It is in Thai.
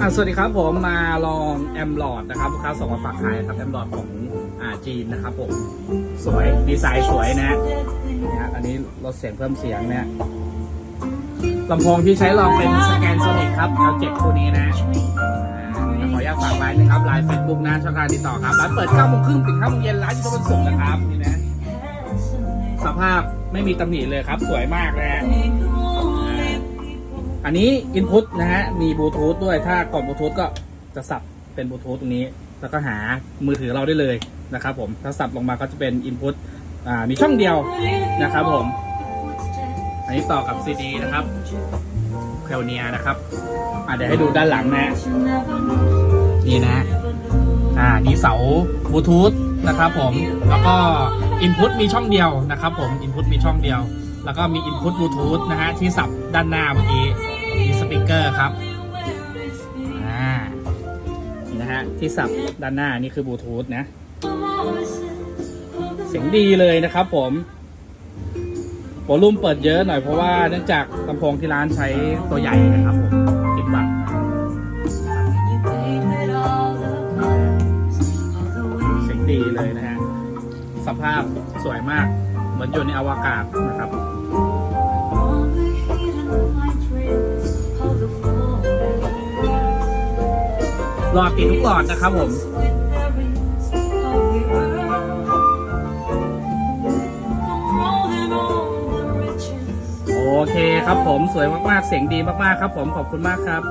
อะสวัสดีครับผมมาลองแอมหลอดนะครับลูกค้าส่งมาฝากขายครับแอมหลอดของอ่าจีนนะครับผมสวยดีไซน์สวยนะนะอันนี้ลดเสียงเพิ่มเสียงเนี่ยลำโพงที่ใช้ลองเป็นสแกนโซนิกครับเอาเจ็ดคู่นี้นะอ่าขออนุญาตฝากไลน์นะครับไลน์เฟซบุ๊กนะช่องทางติดต่อครับร้านเปิด9โมงครึ่งถึง5โมงเย็นร้านอยู่ตวันศุกร์นะครับนี่นะสภาพไม่มีตำหนิเลยครับ สวยมากนะฮะ อันนี้อินพุตนะฮะ มีบลูทูธด้วย ถ้ากดบลูทูธก็จะสับเป็นบลูทูธตรงนี้ แล้วก็หามือถือเราได้เลยนะครับผม ถ้าสับลงมาก็จะเป็นอินพุตอ่า มีช่องเดียวนะครับผม อันนี้ต่อกับซีดีนะครับเคลเนียนะครับ อ่าเดี๋ยวให้ดูด้านหลังนะ นี่นะ อ่า นี่เสาบลูทูธนะครับผม แล้วก็อินพุตมีช่องเดียวนะครับผม อินพุตมีช่องเดียวแล้วก็มีอินพุตบลูทูธนะฮะ ที่สับด้านหน้าเมื่อกี้ มีสปีกเกอร์ครับอ่านี่นะฮะที่สับด้านหน้านี่คือบลูทูธนะ เสียงดีเลยนะครับผมโวลูมเปิดเยอะหน่อยเพราะว่าเนื่องจากลำโพงที่ร้านใช้ตัวใหญ่นะครับผมติดบัตรเสียงดีเลยนะฮะ สภาพสวยมาก เหมือนอยู่ในอวกาศนะครับ หลอดติดทุกหลอดนะครับผมโอเคครับผมสวยมากๆ เสียงดีมากๆครับผมขอบคุณมากครับ